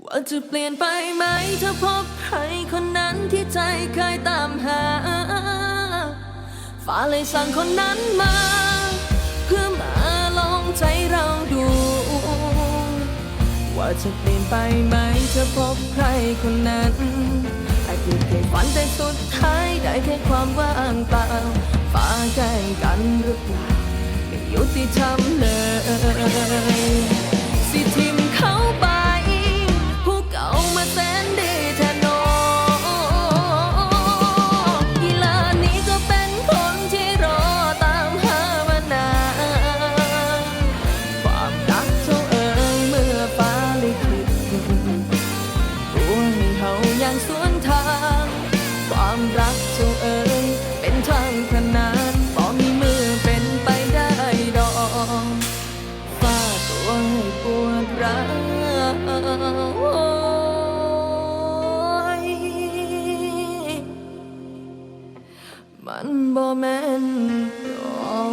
ว่าจะเปลี่ยนไปไหมถ้าพบใครคนนั้นที่ใจเคยตามหา ฟ้าเลยสั่งคนนั้นมา เพื่อมาลองใจเราดู ว่าจะเปลี่ยนไปไหมถ้าพบใครคนนั้นอาจเพียงแค่ฝันแต่สุดท้ายได้แค่ความว่างเปล่าฟ้าแกล้งกันหรือเปล่าไม่ยุติธรรมเลย ขิตตัวให้เฮาอย่างสวนทาง ความรักเท่าเอ่ยเป็นทางขนานบ่มีมือเป็นไปได้ดอกฟ้าตัวให้ปวดร้าวมันบ่แม่นดอก